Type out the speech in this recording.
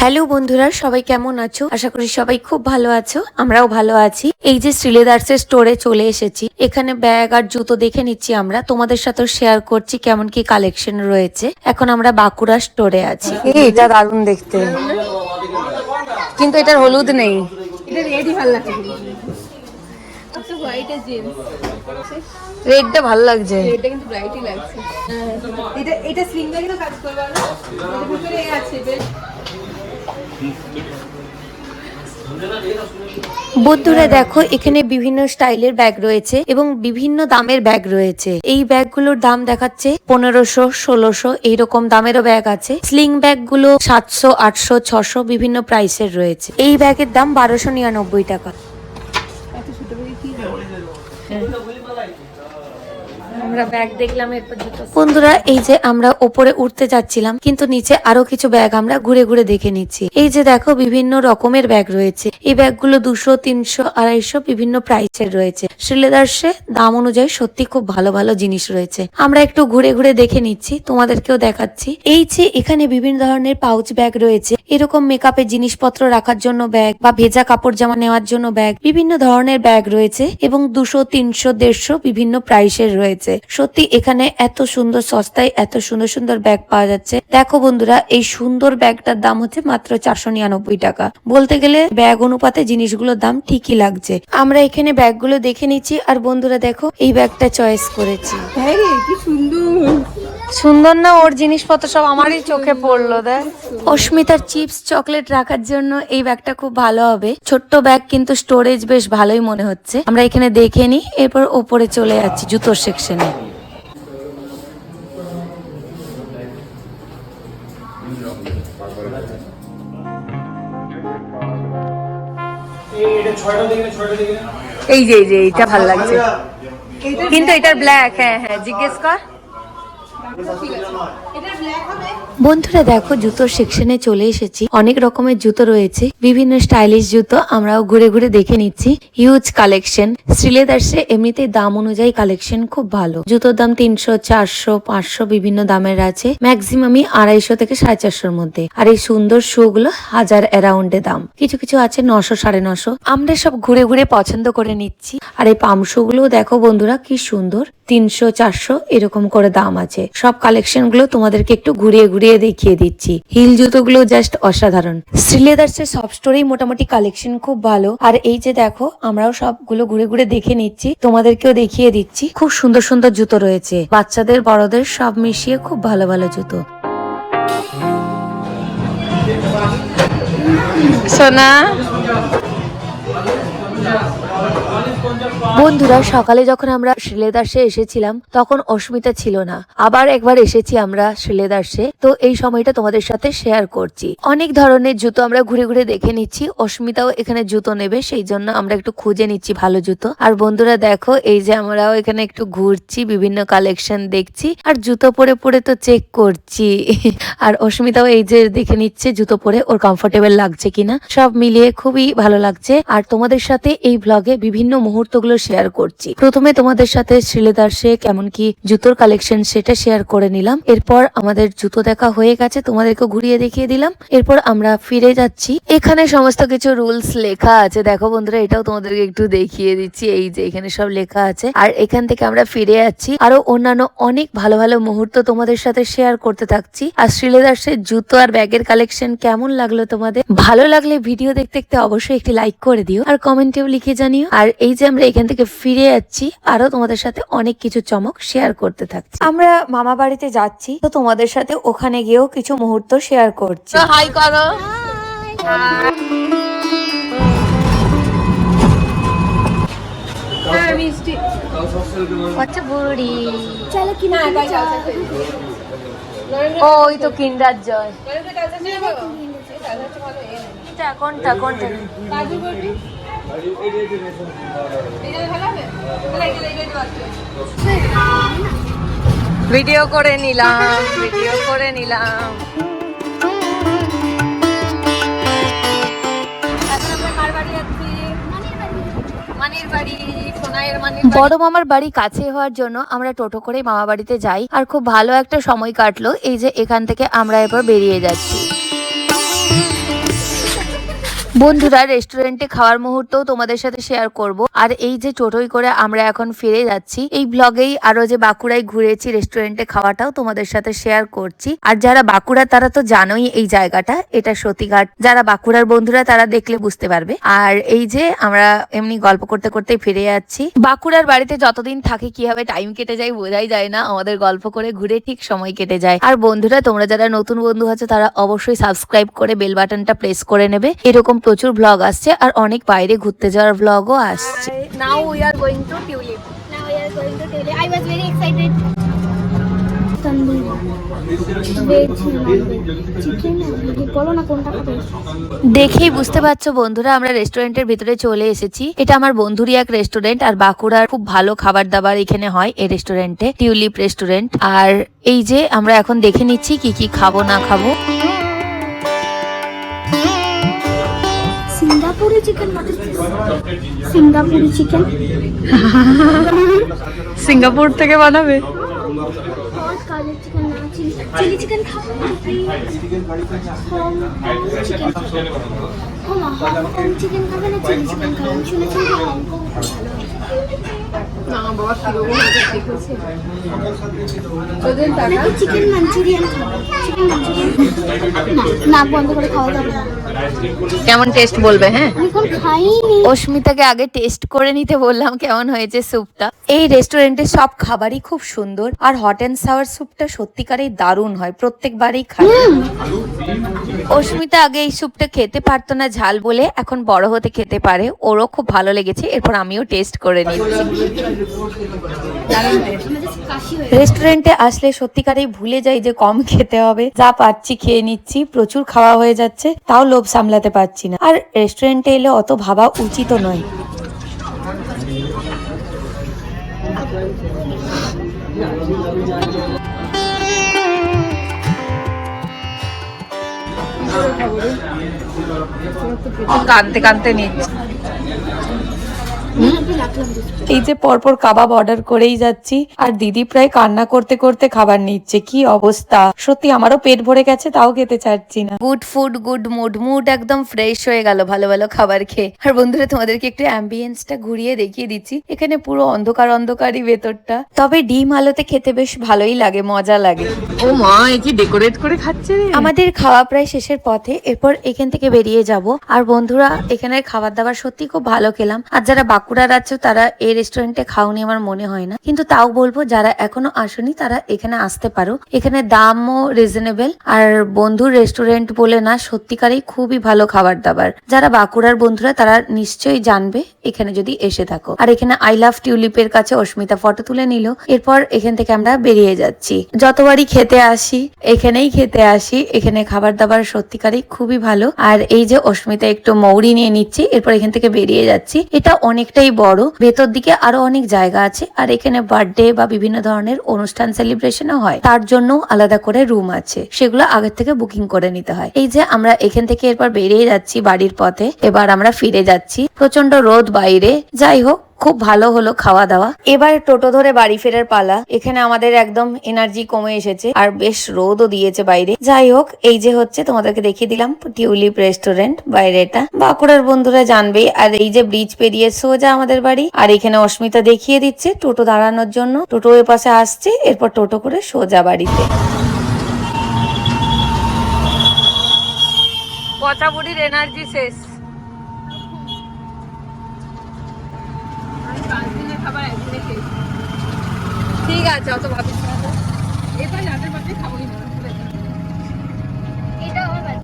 Hello বন্ধুরা সবাই কেমন আছো? আশা করি সবাই খুব ভালো আছো আমরাও ভালো আছি। এই যে শ্রীলেদার্সের স্টোরে চলে এসেছি এখানে ব্যাগ আর জুতো দেখে নিচ্ছি আমরা। তোমাদের সাথে শেয়ার করছি কেমন কি কালেকশন রয়েছে। এখন আমরা বাঁকুড়া স্টোরে আছি। এটা দারুণ দেখতে। কিন্তু এটার হলুদ নেই। এটা ভালো লাগছে। আচ্ছা রেডটা ভালো লাগছে। কিন্তু ব্রাইটই লাগছে। এটা এটা স্লিংটাই তো কাজ করবে না। ভিতরে আছে বেশ। বন্ধুরা দেখো এখানে বিভিন্ন স্টাইলের ব্যাগ রয়েছে এবং বিভিন্ন দামের ব্যাগ রয়েছে। এই ব্যাগগুলোর দাম দেখাচ্ছে পনেরোশো ষোলোশো এইরকম দামেরও ব্যাগ আছে। স্লিং ব্যাগগুলো সাতশো আটশো ছশো বিভিন্ন প্রাইসের রয়েছে। এই ব্যাগের দাম বারোশো নিরানব্বই টাকা এত ছোট করে কি হবে আমরা ব্যাগ দেখলাম বন্ধুরা, এই যে আমরা ওপরে উঠতে যাচ্ছিলাম, কিন্তু নিচে আরও কিছু ব্যাগ আমরা ঘুরে ঘুরে দেখে নিচ্ছি। এই যে দেখো, বিভিন্ন রকমের ব্যাগ রয়েছে। এই ব্যাগগুলো দুশো, তিনশো, আড়াইশো বিভিন্ন প্রাইসের রয়েছে। শ্রীলেদার্সে দাম অনুযায়ী সত্যি খুব ভালো ভালো জিনিস রয়েছে। আমরা একটু ঘুরে ঘুরে দেখে নিচ্ছি, তোমাদেরকেও দেখাচ্ছি। এই যে এখানে বিভিন্ন ধরনের পাউচ ব্যাগ রয়েছে। এরকম মেকআপের জিনিসপত্র রাখার জন্য ব্যাগ বা ভেজা কাপড় জামা নেওয়ার জন্য ব্যাগ বিভিন্ন ধরনের ব্যাগ রয়েছে এবং দুশো, তিনশো, দেড়শো বিভিন্ন প্রাইসের রয়েছে। সত্যি এখানে এত সুন্দর সস্তায় এত সুন্দর সুন্দর ব্যাগ পাওয়া যাচ্ছে। দেখো বন্ধুরা, এই সুন্দর ব্যাগটার দাম হচ্ছে মাত্র চারশো নিরানব্বই টাকা। বলতে গেলে ব্যাগ অনুপাতে জিনিসগুলোর দাম ঠিকই লাগছে। আমরা এখানে ব্যাগগুলো দেখে নিচ্ছি। আর বন্ধুরা দেখো, এই ব্যাগটা চয়েস করেছি। হ্যাঁ কি সুন্দর। সুন্দর না? ওর জিনিসপত্র সব আমারই চোখে পড়ল দেখ। অস্মিতার চিপস চকলেট রাখার জন্য এই ব্যাগটা খুব ভালো হবে। ছোট্ট ব্যাগ কিন্তু স্টোরেজ বেশ ভালোই মনে হচ্ছে। আমরা এখানে দেখে নিই এরপর ওপরে চলে যাচ্ছি জুতোর সেকশনে। এই যে এই যে এইটা ভালো লাগছে। কিন্তু এটার ব্ল্যাক হ্যাঁ হ্যাঁ জিজ্ঞেস কর। 这个。বন্ধুরা দেখো, জুতোর সেকশনে চলে এসেছি। অনেক রকমের জুতো রয়েছে। বিভিন্ন স্টাইলিশ জুতো আমরাও ঘুরে ঘুরে দেখে নিচ্ছি। হিউজ কালেকশন শ্রীলেদার্সে এমনিতে দাম অনুযায়ী কালেকশন খুব ভালো। জুতোর দাম তিনশো, চারশো, পাঁচশো বিভিন্ন দামের আছে। ম্যাক্সিমামই আড়াইশো থেকে সাড়ে চারশোর মধ্যে। আর এই সুন্দর শু গুলো হাজার অ্যারাউন্ডে দাম। কিছু কিছু আছে নশো, সাড়ে নশো। আমরা সব ঘুরে ঘুরে পছন্দ করে নিচ্ছি। আর এই পাম শু গুলো দেখো বন্ধুরা, কি সুন্দর। তিনশো, চারশো এরকম করে দাম আছে। সব কালেকশনগুলো তোমাদেরকে একটু ঘুরিয়ে ঘুরিয়ে দেখিয়ে দিচ্ছি। হিল জুতোগুলো জাস্ট অসাধারণ। শ্রীলেদার্সের সব স্টোরেই মোটামুটি কালেকশন খুব ভালো। আর এই যে দেখো, আমরাও সবগুলো ঘুরে ঘুরে দেখে নিচ্ছি। তোমাদেরকেও দেখিয়ে দিচ্ছি। খুব সুন্দর সুন্দর জুতো রয়েছে। বাচ্চাদের, বড়দের সব মিশিয়ে খুব ভালো ভালো জুতো। সোনা বন্ধুরা, সকালে যখন আমরা শ্রীলেদার্সে এসেছিলাম, তখন অস্মিতা ছিল না। আবার একবার এসেছি আমরা শ্রীলেদার্সে তো এই সময়টা তোমাদের সাথে শেয়ার করছি। অনেক ধরনের জুতো আমরা ঘুরে ঘুরে দেখে নিচ্ছি। অস্মিতাও এখানে জুতো নেবে, সেই জন্য আমরা একটু খুঁজে নিচ্ছি ভালো জুতো। আর বন্ধুরা, দেখো, এই যে আমরাও এখানে একটু ঘুরছি, বিভিন্ন কালেকশন দেখছি, আর জুতো পরে পরে তো চেক করছি। আর অস্মিতাও এই যে দেখে নিচ্ছে জুতো পরে, ওর কমফোর্টেবল লাগছে কিনা। সব মিলিয়ে খুবই ভালো লাগছে। আর তোমাদের সাথে এই ব্লগে বিভিন্ন মুহূর্তগুলো শেয়ার করছি। প্রথমে তোমাদের সাথে শ্রীলেদার্সে কেমন কি জুতোর কালেকশন সেটা শেয়ার করে নিলাম। এরপর আমাদের জুতো দেখা হয়ে গেছে, তোমাদেরকে ঘুরিয়ে দেখিয়ে দিলাম। এরপর আমরা ফিরে যাচ্ছি। এখানে সমস্ত কিছু রুলস লেখা আছে। দেখো বন্ধুরা, এটাও তোমাদেরকে একটু দেখিয়ে দিচ্ছি। এই যে এখানে সব লেখা আছে। আর এখান থেকে আমরা ফিরে যাচ্ছি। আরও অন্যান্য অনেক ভালো ভালো মুহূর্ত তোমাদের সাথে শেয়ার করতে থাকছি। আর শ্রীলেদার্সের জুতো আর ব্যাগের কালেকশন কেমন লাগল তোমাদের? ভালো লাগলে ভিডিও দেখতে দেখতে অবশ্যই একটি লাইক করে দিও। আর কমেন্টেও লিখে জানিও। আর এই যে আমরা এখান থেকে ফিরে যাচ্ছি। আরও তোমাদের সাথে অনেক কিছু চমক শেয়ার করতে থাকছি। আমরা মামা বাড়িতে যাচ্ছি তো তোমাদের সাথে ওখানে গিয়েও কিছু মুহূর্ত শেয়ার করছি। হাই করো। হ্যাঁ মিষ্টি। আচ্ছা বুড়ি চলো কি না কাল কাল ও ওই তো কিন্ডার জয়। কোনটা কোনটা ভিডিও করে নিলাম, ভিডিও করে নিলাম। বড় মামার বাড়ি কাছে হওয়ার জন্য আমরা টোটো করে মামা বাড়িতে যাই, আর খুব ভালো একটা সময় কাটলো এই যে এখান থেকে আমরা এবার বেরিয়ে যাচ্ছি। বন্ধুরা রেস্টুরেন্টে খাওয়ার মুহূর্তও তোমাদের সাথে শেয়ার করব। আর এই যে টোটোই করে আমরা এখন ফিরে যাচ্ছি, এই ব্লগেই আরও যে বাঁকুড়ায় ঘুরেছি রেস্টুরেন্টে খাওয়াটাও তোমাদের সাথে শেয়ার করছি। আর যারা বাঁকুড়া, তারা তো জানোই এই জায়গাটা, এটা সতীঘাট। যারা বাঁকুড়ার বন্ধুরা, তারা দেখলে বুঝতে পারবে। আর এই যে আমরা এমনি গল্প করতে করতে ফিরে যাচ্ছি। বাঁকুড়ার বাড়িতে যতদিন থাকি কীভাবে টাইম কেটে যায়, বোঝাই যায় না। আমাদের গল্প করে ঘুরে ঠিক সময় কেটে যায়। আর বন্ধুরা, তোমরা যারা নতুন বন্ধু আছো, তারা অবশ্যই সাবস্ক্রাইব করে বেল বাটনটা প্রেস করে নেবে। এরকম প্রচুর ব্লগ আসছে আর অনেক বাইরে ঘুরতে যাওয়ার ব্লগও আসছে। Now we are to tulip দেখেই বুঝতে পারছ বন্ধুরা আমরা রেস্টুরেন্টের ভিতরে চলে এসেছি। এটা আমার বন্ধুরই এক রেস্টুরেন্ট আর বাঁকুড়ার খুব ভালো খাবার দাবার এখানে হয় এই রেস্টুরেন্টে টিউলিপ রেস্টুরেন্ট আর এই যে আমরা এখন দেখে নিচ্ছি কি কি খাব না খাব। চিকেন সিঙ্গাপুরি চিকেন সিঙ্গাপুর থেকে বানাবে? চিকেন খাবে না চিলি চিকেন খাবেন শুনেছি হংকং না বাবা কীরকম হয়েছে ঠিক হচ্ছে নাকি চিকেন মাঞ্চুরিয়ান চিকেন মাঞ্চুরিয়ান নাক বন্ধ করে খাওয়া যাবে না কেমন টেস্ট বলবে হ্যাঁ অস্মিতাকে আগে টেস্ট করে নিতে বললাম কেমন হয়েছে স্যুপটা এই রেস্টুরেন্টের সব খাবারই খুব সুন্দর আর হট অ্যান্ড সাওয়ার স্যুপটা সত্যিকারেই দারুণ হয় প্রত্যেকবারই খাই। অস্মিতা আগে এই স্যুপটা খেতে পারতো না ঝাল বলে এখন বড় হতে খেতে পারে ওরও খুব ভালো লেগেছে এরপর আমিও টেস্ট করে নিচ্ছি। রেস্টুরেন্টে আসলে সত্যিকারেই ভুলে যাই যে কম খেতে হবে। যা পাচ্ছি খেয়ে নিচ্ছি, প্রচুর খাওয়া হয়ে যাচ্ছে, তাও লোভ সামলাতে পারছি না। আর রেস্টুরেন্টে এলে অত ভাবা উচিত নয়। কানতে কানতে নিচ্ছে। এই যে পরপর কাবাব অর্ডার করেই যাচ্ছি। আর দিদি প্রায় কান্না করতে করতে খাবার নিচ্ছে। কি অবস্থা? সত্যি আমারও পেট ভরে গেছে তাও খেতে চাচ্ছি না। Good food good mood mood একদম ফ্রেশ হয়ে গেল ভালো ভালো খাবার খেয়ে। আর বন্ধুরা তোমাদেরকে একটু অ্যাম্বিয়েন্সটা ঘুরিয়ে দেখিয়ে দিচ্ছি। এখানে পুরো অন্ধকার অন্ধকারই ভেতরটা। তবে ডিম আলোতে খেতে বেশ ভালোই লাগে মজা লাগে। ও মা এ কি ডেকোরেট করে খাচ্ছে রে? আমাদের খাওয়া প্রায় শেষের পথে। এরপর এখান থেকে বেরিয়ে যাব। আর বন্ধুরা এখানের খাবার দাবার সত্যি খুব ভালো খেলাম। আর যারা বাঁকুড়ার আছো তারা এই রেস্টুরেন্টে খাওনি আমার মনে হয় না। কিন্তু তাও বলব, যারা এখনও আসেনি, তারা এখানে আসতে পারো। এখানে দামও রিজনেবল আর বন্ধুর রেস্টুরেন্ট বলে না, সত্যিকারেই খুবই ভালো খাবার দাবার যারা বাঁকুড়ার বন্ধুরা, তারা নিশ্চয়ই জানবে এখানে যদি এসে থাকো। আর এখানে আই লাভ টিউলিপের কাছে অস্মিতা ফটো তুলে নিল। এরপর এখান থেকে আমরা বেরিয়ে যাচ্ছি। যতবারই খেতে আসি, এখানেই খেতে আসি। এখানে খাবার দাবার সত্যিকারই খুবই ভালো। আর এই যে অস্মিতা, একটু মৌরি নিয়ে নিচ্ছি। এরপর এখান থেকে বেরিয়ে যাচ্ছি। এটা অনেকটাই বড়। ভেতর দিকে আরও অনেক জায়গা আছে, আর এখানে বার্থডে বা বিভিন্ন ধরনের অনুষ্ঠান সেলিব্রেশনও হয়। তার জন্য আলাদা করে রুম আছে। সেগুলো আগের থেকে বুকিং করে নিতে হয়। এই যে আমরা এখান থেকে এরপর বেরিয়ে যাচ্ছি বাড়ির পথে, এবার আমরা ফিরে যাচ্ছি প্রচণ্ড রোদ বাইরে। যাই হোক খুব ভালো হলো খাওয়া দাওয়া। এবার টোটো ধরে বাড়ি ফেরার পালা। এখানে আমাদের একদম এনার্জি কমে এসেছে আর বেশ রোদও দিয়েছে বাইরে। যাই হোক, এই যে হচ্ছে, তোমাদেরকে দেখিয়ে দিলাম টিউলিপ রেস্টুরেন্ট বাইরে এটা বাঁকুড়ার বন্ধুরা জানবেই আর এই যে ব্রিজ পেরিয়ে সোজা আমাদের বাড়ি, আর এখানে অস্মিতা দেখিয়ে দিচ্ছে টোটো দাঁড়ানোর জন্য। টোটো ওই পাশে আসছে, এরপর টোটো করে সোজা বাড়িতে। পচা বুড়ির এনার্জি শেষ। ঠিক আছে অত ভাবিস না। এবার রাতের পাতে খাবোই না